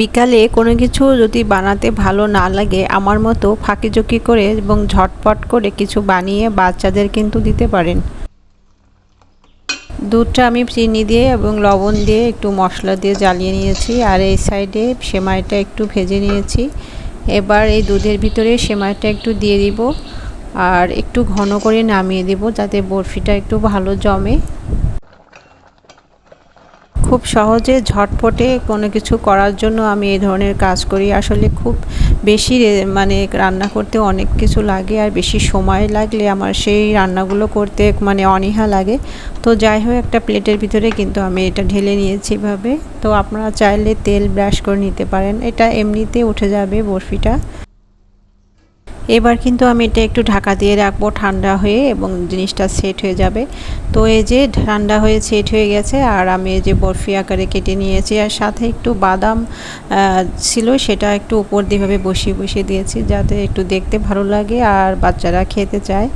বিকালে কোনো কিছু যদি বানাতে ভালো না লাগে, আমার মতো ফাঁকিঝুঁকি করে এবং ঝটপট করে কিছু বানিয়ে বাচ্চাদের কিন্তু দিতে পারেন। দুধটা আমি চিনি দিয়ে এবং লবণ দিয়ে একটু মশলা দিয়ে জ্বালিয়ে নিয়েছি আর এই সাইডে সেমাইটা একটু ভেজে নিয়েছি। এবার এই দুধের ভিতরে সেমাইটা একটু দিয়ে দিব আর একটু ঘন করে নামিয়ে দিব যাতে বরফিটা একটু ভালো জমে। খুব সহজে ঝটপটে কোনো কিছু করার জন্য আমি এই ধরনের কাজ করি। আসলে খুব বেশি মানে রান্না করতে অনেক কিছু লাগে আর বেশি সময় লাগলে আমার সেই রান্নাগুলো করতে মানে অনীহা লাগে। তো যাই হোক, একটা প্লেটের ভিতরে কিন্তু আমি এটা ঢেলে নিয়েছি এভাবে। তো আপনারা চাইলে তেল ব্রাশ করে নিতে পারেন। এটা এমনিতে উঠে যাবে বরফিটা। এবার কিন্তু আমি এটা একটু ঢাকা দিয়ে রাখব ঠান্ডা হয়ে এবং জিনিসটা সেট হয়ে যাবে। তো এই যে ঠান্ডা হয়ে সেট হয়ে গেছে আর আমি এই যে বরফি আকারে কেটে নিয়েছি আর সাথে একটু বাদাম ছিল সেটা একটু উপর দিয়েভাবে বসিয়ে বসিয়ে দিয়েছি যাতে একটু দেখতে ভালো লাগে আর বাচ্চারা খেতে চায়।